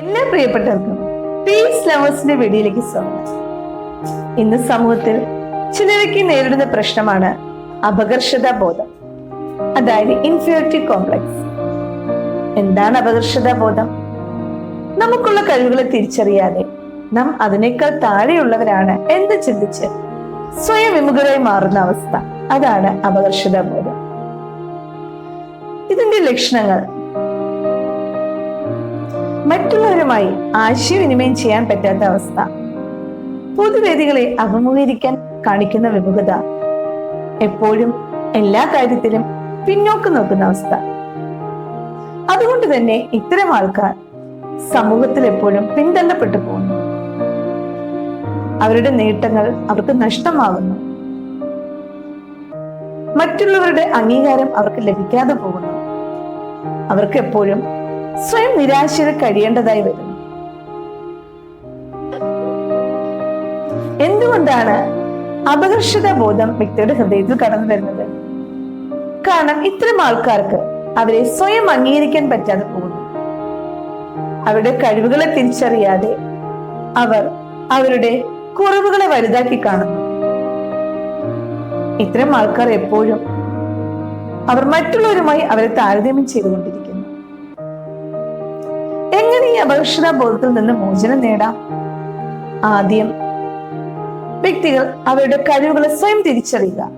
എല്ലാ പ്രിയപ്പെട്ടവർക്കും പീസ് ലവേഴ്സിന്റെ വീഡിയോയിലേക്ക് സ്വാഗതം. ഇന്ന് സമൂഹത്തിൽ ചിലരൊക്കെ നേരിടുന്ന പ്രശ്നമാണ് അപകർഷതാ ബോധം. അതായത് ഇൻഫീരിയോറിറ്റി കോംപ്ലക്സ് എന്താണ് അപകർഷതാ ബോധം? നമുക്കുള്ള കഴിവുകളെ തിരിച്ചറിയാതെ നാം അതിനേക്കാൾ താഴെയുള്ളവരാണ് എന്ന് ചിന്തിച്ച് സ്വയം വിമുഖരായി മാറുന്ന അവസ്ഥ. അതാണ് അപകർഷതാ ബോധം. ഇതിന്റെ ലക്ഷണങ്ങൾ മറ്റുള്ളവരുമായി ആശയവിനിമയം ചെയ്യാൻ പറ്റാത്ത അവസ്ഥ. പൊതുവേദികളെ അഭിമുഖീകരിക്കാൻ കാണിക്കുന്ന വിമുഖത. എപ്പോഴും എല്ലാ കാര്യത്തിലും പിന്നോക്കം നോക്കുന്ന അവസ്ഥ. അതുകൊണ്ട് തന്നെ ഇത്തരം ആൾക്കാർ സമൂഹത്തിൽ എപ്പോഴും പിന്തള്ളപ്പെട്ടു പോകുന്നു. അവരുടെ നേട്ടങ്ങൾ അവർക്ക് നഷ്ടമാകുന്നു. മറ്റുള്ളവരുടെ അംഗീകാരം അവർക്ക് ലഭിക്കാതെ പോകുന്നു. അവർക്ക് എപ്പോഴും സ്വയം നിരാശയിൽ കഴിയേണ്ടതായി വരുന്നു എന്തുകൊണ്ടാണ് അപകർഷത ബോധം വ്യക്തിയുടെ ഹൃദയത്തിൽ കടന്നു വരുന്നത്? കാരണം ഇത്തരം ആൾക്കാർക്ക് അവരെ സ്വയം അംഗീകരിക്കാൻ പറ്റാതെ പോകുന്നു. അവരുടെ കഴിവുകളെ തിരിച്ചറിയാതെ അവർ അവരുടെ കുറവുകളെ വലുതാക്കി കാണുന്നു. ഇത്തരം ആൾക്കാർ എപ്പോഴും അവർ മറ്റുള്ളവരുമായി അവരെ താരതമ്യം ഈ അപകർഷതാ ബോധത്തിൽ നിന്ന് മോചനം നേടാം. ആദ്യം വ്യക്തികൾ അവരുടെ കഴിവുകളെ സ്വയം തിരിച്ചറിയുക.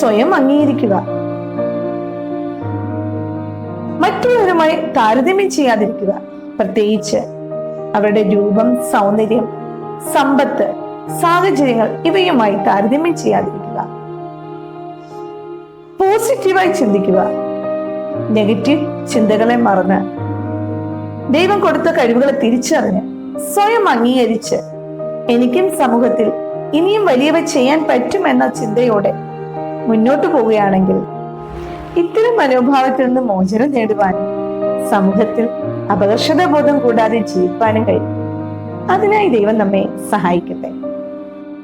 സ്വയം അംഗീകരിക്കുക. മറ്റുള്ളവരുമായി താരതമ്യം ചെയ്യാതിരിക്കുക. പ്രത്യേകിച്ച് അവരുടെ രൂപം സൗന്ദര്യം സമ്പത്ത് സാഹചര്യങ്ങൾ ഇവയുമായി താരതമ്യം ചെയ്യാതിരിക്കുക. പോസിറ്റീവായി ചിന്തിക്കുക. നെഗറ്റീവ് ചിന്തകളെ മറന്ന് ദൈവം കൊടുത്ത കഴിവുകളെ തിരിച്ചറിഞ്ഞ് സ്വയം അംഗീകരിച്ച് എനിക്കും സമൂഹത്തിൽ ഇനിയും വലിയവ ചെയ്യാൻ പറ്റുമെന്ന ചിന്തയോടെ മുന്നോട്ടു പോവുകയാണെങ്കിൽ ഇത്തരം മനോഭാവത്തിൽ നിന്ന് മോചനം നേടുവാനും സമൂഹത്തിൽ അപകർഷതാബോധം കൂടാതെ ജീവിക്കാനും കഴിയും. അതിനായി ദൈവം നമ്മെ സഹായിക്കട്ടെ.